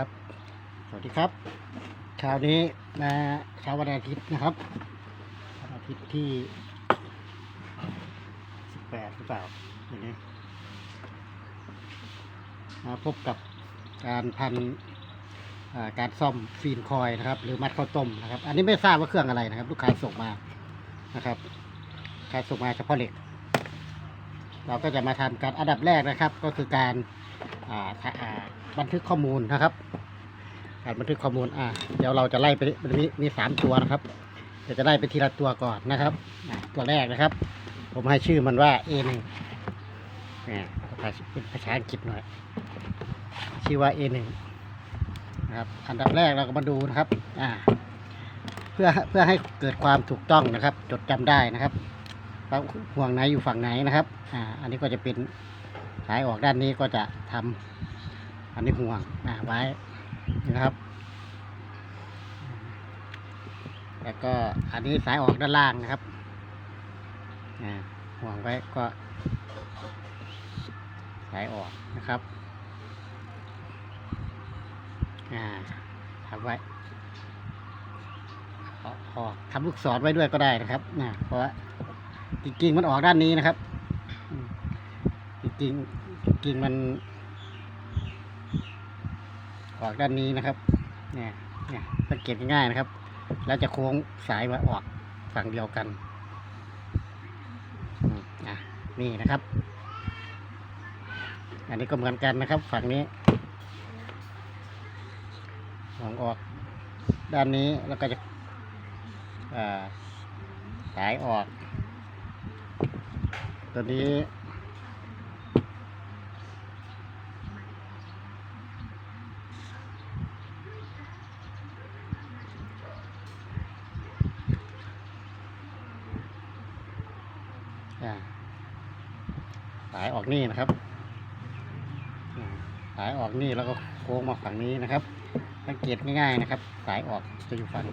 ครับ สวัสดีครับเช้านี้นะเช้าวันอาทิตย์นะครับวันอาทิตย์ที่สิบแปดหรือเปล่าอย่างนี้มาพบกับการพันการซ่อมฟีนคอยนะครับ หรือมัดข้าวต้มนะครับ อันนี้ไม่ทราบว่าเครื่องอะไรนะครับ ลูกค้าส่งมานะครับลูกค้าส่งมาเฉพาะเหล็ก เราก็จะมาทำการอันดับแรกนะครับ ก็คือการอ่าถ่าอ่า บันทึกข้อมูลนะครับการบันทึกข้อมูลอ่าเดี๋ยวเราจะไล่ไปมันมีมีสามตัวนะครับเดี๋ยวจะไล่ไปทีละตัวก่อนนะครับ ตัวแรกนะครับ ผมให้ชื่อมันว่า A หนึ่งเนี่ยเป็นภาษาอังกฤษหน่อย ชื่อว่า A หนึ่งนะครับ อันดับแรกเราก็มาดูนะครับ อ่า เพื่อเพื่อให้เกิดความถูกต้องนะครับ จดจำได้นะครับว่าห่วงไหนอยู่ฝั่งไหนนะครับ อ่า อันนี้ก็จะเป็นสายออกด้านนี้ก็จะทำ อันนี้ห่วงอ่าไว้นะครับ แล้วก็อันนี้สายออกด้านล่างนะครับห่วงไว้ก็สายออกนะครับทำไว้ออกออทำลูกศรไว้ด้วยก็ได้นะครับนะเพราะว่าจริงๆมันออกด้านนี้นะครับอืมจริงๆจริงๆมัน ออกด้านนี้นะครับ เนี่ย เนี่ยสังเกตง่ายๆนะครับ แล้วจะโค้งสายมาออกฝั่งเดียวกันอะนี่นะครับ อันนี้ก็เหมือนกันนะครับ ฝั่งนี้มองออกด้านนี้แล้วก็จะสายออก ตัวนี้ อ่าสาย ออกนี่นะครับสายออกนี่แล้วก็โค้งมาฝั่งนี้นะครับสังเกตง่ายๆนะครับ สายออกจะอยู่ฝั่ง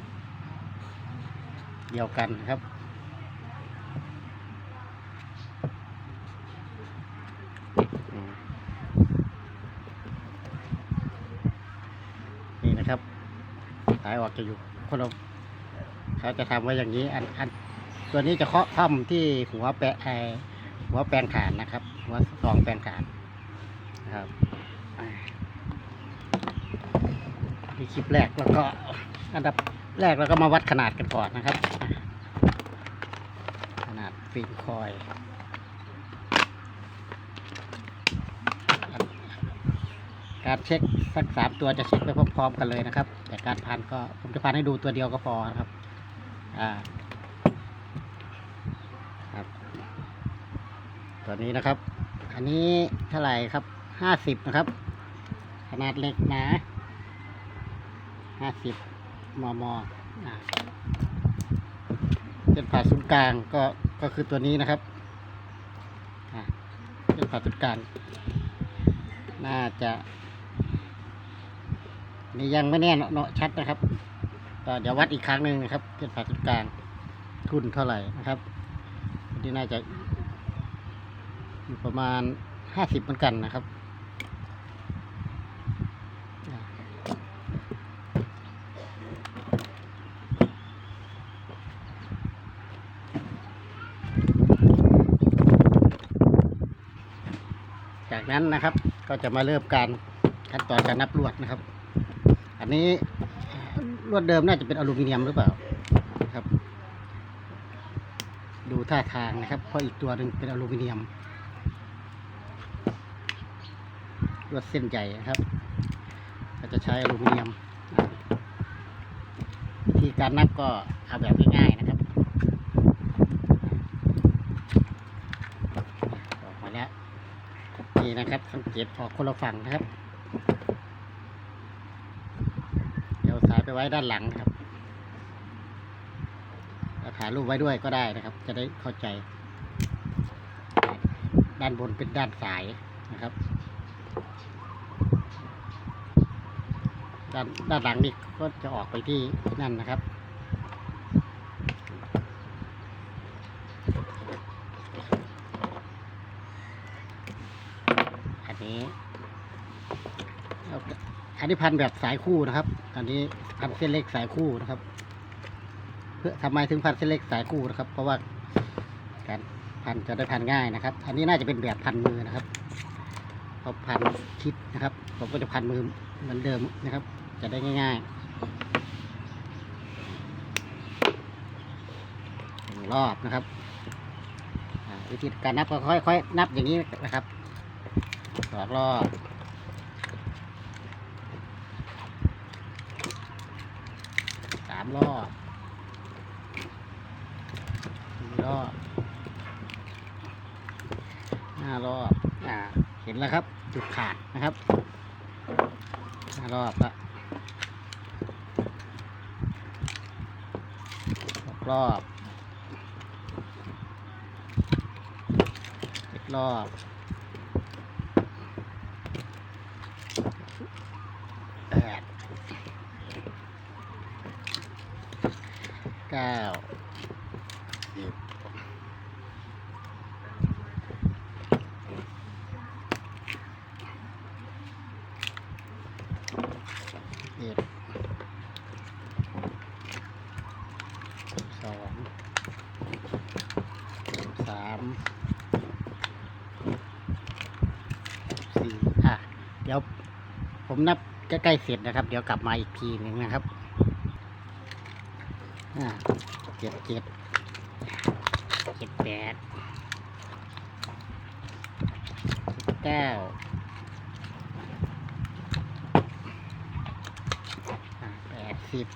เดียวกันนะครับ นี่นะครับ สายออกจะอยู่คนละเขาจะทำไว้อย่างนี้อันอันตัวนี้จะเคาะค่ำที่หัวแปะไอหัวแปลงฐานนะครับ หัวสองแปลงฐานนะครับนี่คลิปแรกแล้วก็อันดับแรกเราก็มาวัดขนาดกันก่อนนะครับ ขนาดฟิล์มคอยการเช็คสักสามตัวจะเช็คไปพร้อมๆกันเลยนะครับ แต่การพันก็ผมจะพันให้ดูตัวเดียวก็พอนะครับ อ่าครับตัวนี้นะครับ อันนี้เท่าไหร่ครับห้าสิบนะครับ ขนาดเล็กหนาห้าสิบมมเส้นผ่าศูนย์กลางก็ก็คือตัวนี้นะครับเส้นผ่าศูนย์กลาง น่าจะนี่ยังไม่แน่เนาะชัดนะครับก็เดี๋ยววัดอีกครั้งหนึ่งนะครับเส้นผ่าศูนย์กลางทุนเท่าไหร่นะครับอันนี้น่าจะ อยู่ประมาณห้าสิบเหมือนกันนะครับ จากนั้นนะครับก็จะมาเริ่มการขั้นตอนการนับลวดนะครับ อันนี้ลวดเดิมน่าจะเป็นอลูมิเนียมหรือเปล่าครับ ดูท่าทางนะครับ เพราะอีกตัวหนึ่งเป็นอลูมิเนียม ลวดเส้นใหญ่นะครับเราจะใช้อลูมิเนียมวิธีการนับก็เอาแบบง่ายๆนะครับออกมาแล้วนี่นะครับสังเกตออกคนละฝั่งนะครับเดี๋ยวสายไปไว้ด้านหลังครับถ่ายรูปไว้ด้วยก็ได้นะครับ จะได้เข้าใจ ด้านบนเป็นด้านสายนะครับ ด้านด้านหลังนี่ก็จะออกไปที่นั่นนะครับ อันนี้ อันนี้พันแบบสายคู่นะครับ อันนี้พันเส้นเล็กสายคู่นะครับ เพื่อทำไมถึงพันเส้นเล็กสายคู่นะครับ เพราะว่าการพันจะได้พันง่ายนะครับ อันนี้น่าจะเป็นแบบพันมือนะครับพราะพันชิดนะครับ ผมก็จะพันมือเหมือนเดิมนะครับ จะได้ง่ายๆหนึ่งรอบนะครับอ่าวิธีการนับก็ค่อยๆนับอย่างนี้นะครับสองรอบสามรอบสี่รอบห้ารอบอ่าเห็นแล้วครับ จุดขาดนะครับห้ารอบละ รอบเจ็ดรอบแปดเก้าสิบเอ็ดสองสามสี่อะ เดี๋ยว ผมนับใกล้ๆเสร็จนะครับ เดี๋ยวกลับมาอีกทีหนึ่งนะครับอ่าเจ็ดเจ็ดเจ็ดแปดเก้าแปดสิบ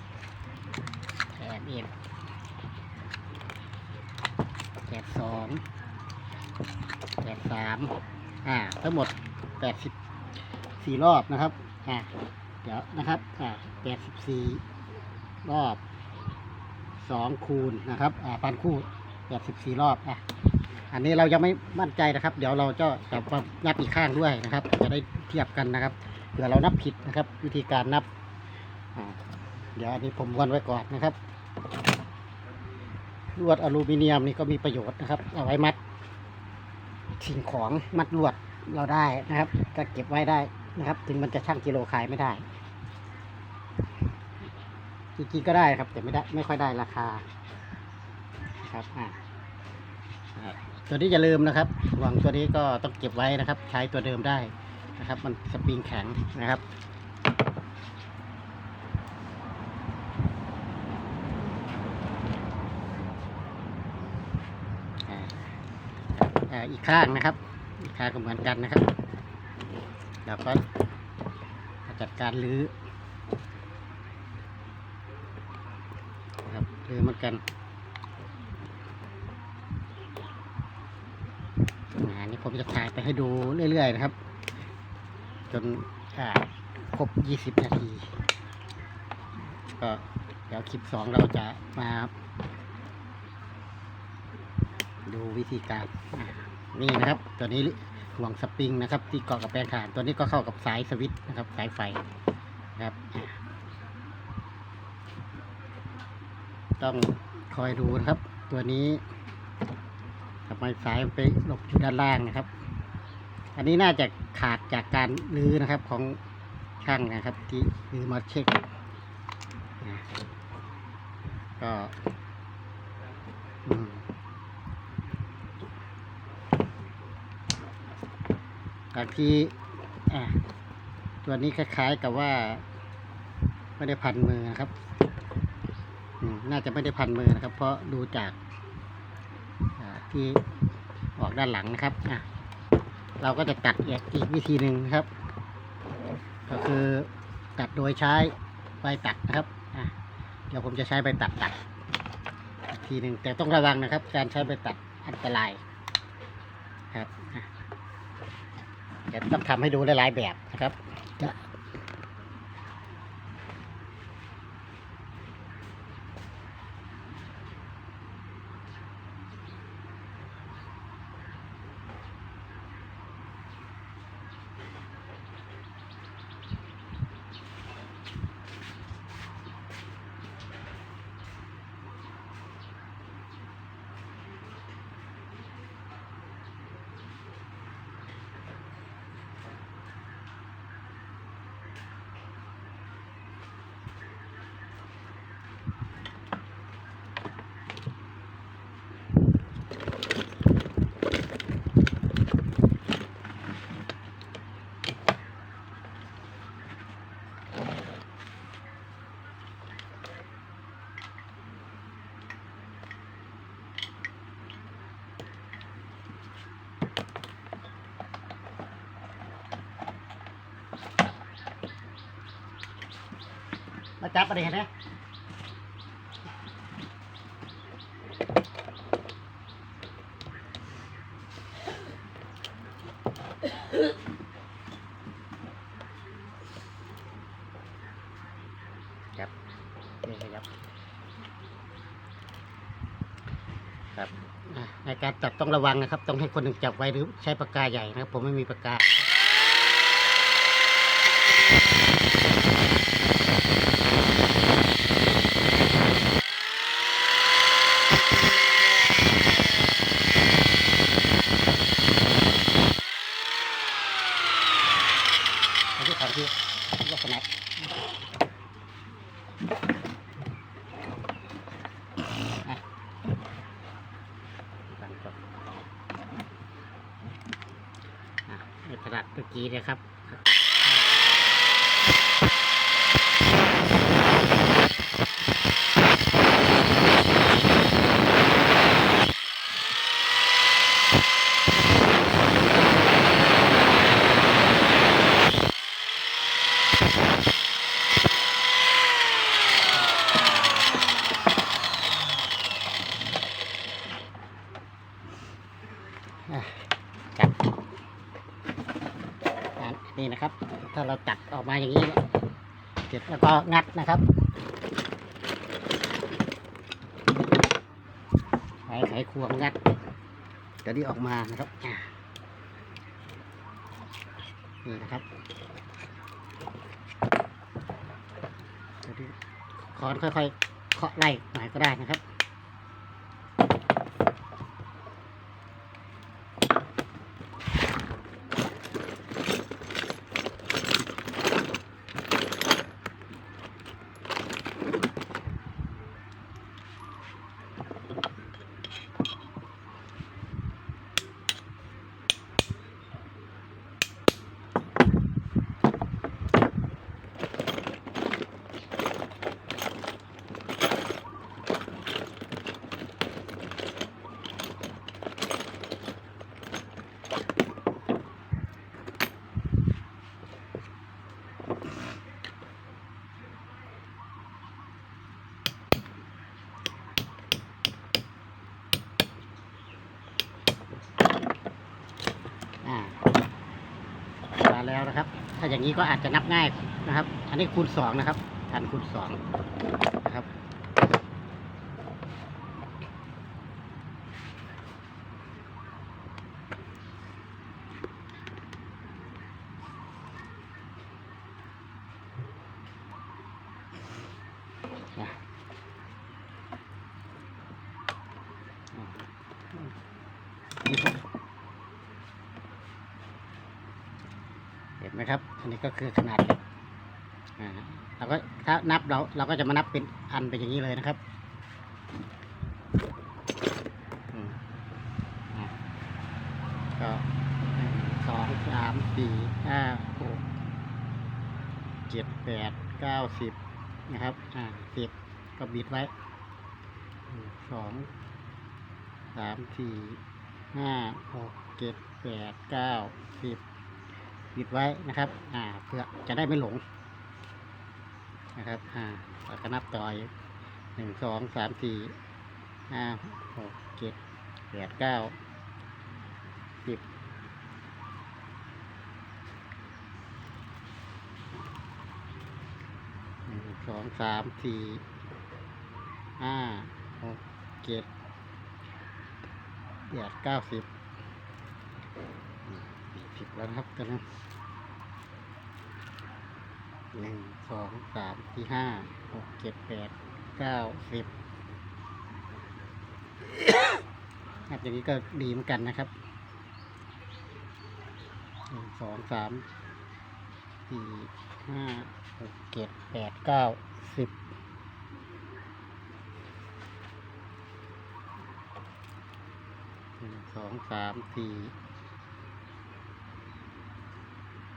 แปดเอ็ดแปดสองแปดสามอ่า ทั้งหมดแปดสิบสี่รอบนะครับ อ่าเดี๋ยวนะครับอ่าแปดสิบสี่รอบสองคูณนะครับอ่าพันคู่แปดสิบสี่รอบอะอันนี้เรายังไม่มั่นใจนะครับ เดี๋ยวเราจะจะมานับอีกข้างด้วยนะครับ จะได้เทียบกันนะครับเผื่อเรานับผิดนะครับ วิธีการนับเดี๋ยวอันนี้ผมวนไว้ก่อนนะครับลวดอลูมิเนียมนี่ก็มีประโยชน์นะครับ เอาไว้มัดสิ่งของมัดลวดเราได้นะครับ ก็เก็บไว้ได้ นะครับ ถึงมันจะช่างกิโลขายไม่ได้จริงๆก็ได้ครับ แต่ไม่ได้ไม่ค่อยได้ราคาครับอ่าตัวนี้อย่าลืมนะครับหวังตัวนี้ก็ต้องเก็บไว้นะครับ ใช้ตัวเดิมได้นะครับ มันสปริงแข็งนะครับอ่าอีกข้างนะครับ อีกข้างก็เหมือนกันนะครับ แล้วก็จัดการรื้อครับรื้อเหมือนกันอันนี้ผมจะถ่ายไปให้ดูเรื่อยๆนะครับ จนอ่าครบ 20 นาที ก็เดี๋ยวคลิปสองเราจะมาดูวิธีการนี่นะครับ ตัวนี้ ห่วงสปริงนะครับ ที่เกาะกับแปลงถ่านตัวนี้ก็เข้ากับสายสวิตช์นะครับ สายไฟนะครับ ต้องคอยดูนะครับ ตัวนี้ทำไมสายไปหลบอยู่ด้านล่างนะครับ อันนี้น่าจะขาดจากการรื้อนะครับของช่างนะครับ ที่รื้อมาเช็คก็อืม บางทีอะตัวนี้คล้ายๆกับว่า ไม่ได้พันมือนะครับน่าจะไม่ได้พันมือนะครับ เพราะดูจากที่ออกด้านหลังนะครับอะเราก็จะตัดอีกอีกวิธีหนึ่งนะครับ ก็คือตัดโดยใช้ใบตัดนะครับอะเดี๋ยวผมจะใช้ใบตัดตัดอีกทีหนึ่งแต่ต้องระวังนะครับ การใช้ใบตัดอันตรายครับอะ เดี๋ยวต้องทำให้ดูหลายๆแบบนะครับ จะมาจับอะเห็นไหมครับนี่ครับ ครับในการจับต้องระวังนะครับ ต้องให้คนหนึ่งจับไว้หรือใช้ปากกาใหญ่นะครับ ผมไม่มีปากกา อันที่สองที่ลักษณะอะฟังก่อนอะในกระดาษเมื่ อกี้นะครับจับ นี่นะครับ ถ้าเราตัดออกมาอย่างนี้เสร็จแล้วก็งัดนะครับใช้ไขควงงัดจะได้ออกมานะครับนี่นะครับเดี๋ยวนี้อนค่อยๆเคาะไล่หน่อยก็ได้นะครับ อย่างนี้ก็อาจจะนับง่ายนะครับ อันนี้คูณสองนะครับฐานคูณสองนะครับ นะนี่ครับ เห็นไหมครับ อันนี้ก็คือขนาดเล็กอ่าเราก็ถ้านับเราเราก็จะมานับเป็นอันเป็นอย่างนี้เลยนะครับอืมอะก็หนึ่งสองสามสี่ห้าหกเจ็ดแปดเก้าสิบนะครับ อ่าสิบก็บิดไว้สองสามสี่ห้าหกเจ็ดแปดเก้าสิบ บิดไว้นะครับ อ่า เพื่อจะได้ไม่หลง นะครับ อ่าเราก็นับต่ออีกหนึ่งสองสามสี่ห้าหกเจ็ดแปดเก้าสิบหนึ่งสองสามสี่ห้าหกเจ็ดแปดเก้าสิบ แล้วนะครับตอนนี้หนึ่งสองสามสี่ห้าหกเจ็ดแปดเก้าสิบครับอย่างนี้ก็ดีเหมือนกันนะครับหนึ่งสองสามสี่ห้าหกเจ็ดแปดเก้าสิบหนึ่งสองสามสี่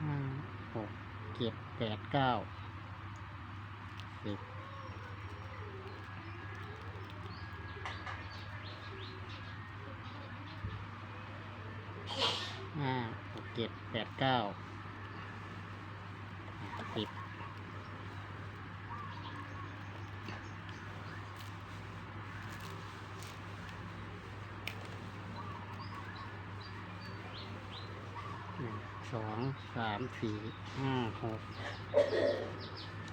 ห้าหกเจ็ดแปดเก้าสิบห้าหกเจ็ดแปดเก้าสิบ สองสามสี่ห้าหก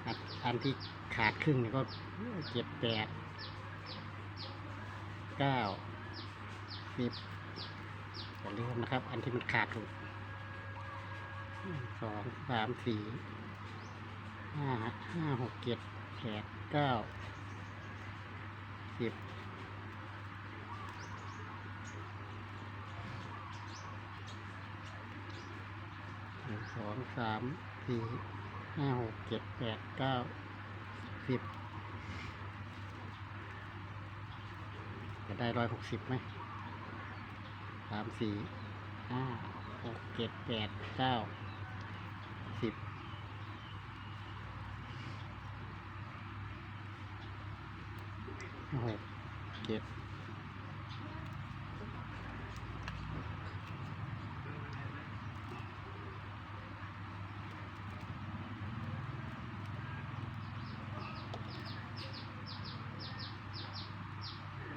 อันอันที่ขาดครึ่งนี่ก็เจ็ดแปดเก้าสิบอย่าลืมนะครับ อันที่มันขาดถูกหนึ่งสองสามสี่ห้าห้าหกเจ็ดแปดเก้าสิบ หนึ่ง สองสามสี่ห้าหกเจ็ดแปดเก้าสิบจะได้ร้อยหกสิบไหมสามสี่ห้าหกเจ็ดแปดเก้าสิบหกเจ็ด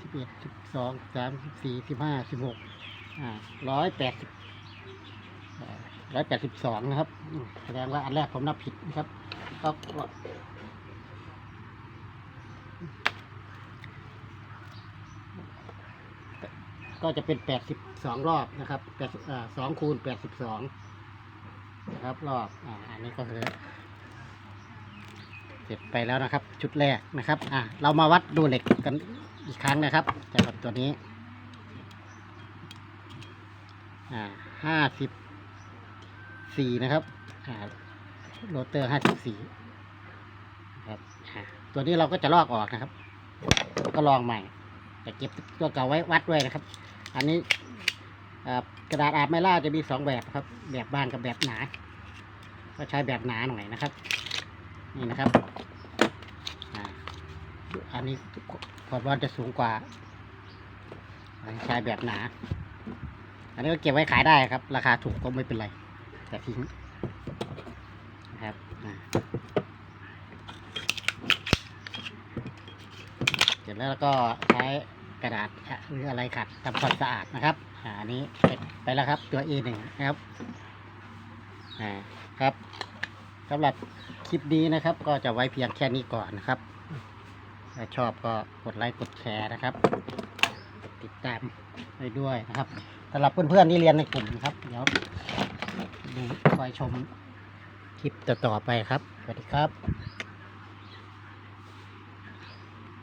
สิบเอ็ดสิบสองสามสิบสี่สิบห้าสิบหกอ่าร้อยแปดสิบร้อยแปดสิบสองนะครับ แสดงว่าอันแรกผมนับผิดนะครับก็ก็ก็จะเป็นแปดสิบสองรอบนะครับแปดสองคูณแปดสิบสองนะครับรอบอ่าอันนี้ก็คือเสร็จไปแล้วนะครับ ชุดแรกนะครับ อ่าเรามาวัดดูเหล็กกัน อีกครั้งนะครับจากบตัวนี้ห้าสิบสี่นะครับโรเตอร์ห้าสิบสี่ครับตัวนี้เราก็จะลอกออกนะครับ ก็ลองใหม่ แต่เก็บตัวเก่าไว้วัดด้วยนะครับ อันนี้กระดาษอาบไม่ล่าจะมีสองแบบครับ แบบบางกับแบบหนา ก็ใช้แบบหนาหน่อยนะครับ นี่นะครับ อันนี้ ความร้อนจะสูงกว่าใช้แบบหนา อันนี้ก็เก็บไว้ขายได้ครับ ราคาถูกก็ไม่เป็นไรแต่ทิ้งนะครับเสร็จแล้วก็ใช้กระดาษหรืออะไรขัดทำความสะอาดนะครับอันนี้ไปไปแล้วครับตัว A หนึ่งนะครับอ่าครับสำหรับคลิปนี้นะครับ ก็จะไว้เพียงแค่นี้ก่อนนะครับ ถ้าชอบก็กดไลค์กดแชร์นะครับ ติดตามไปด้วยนะครับสำหรับเพื่อนๆที่เรียนในกลุ่มนะครับ เดี๋ยวดูคอยชมคลิปต่อๆไปครับ สวัสดีครับ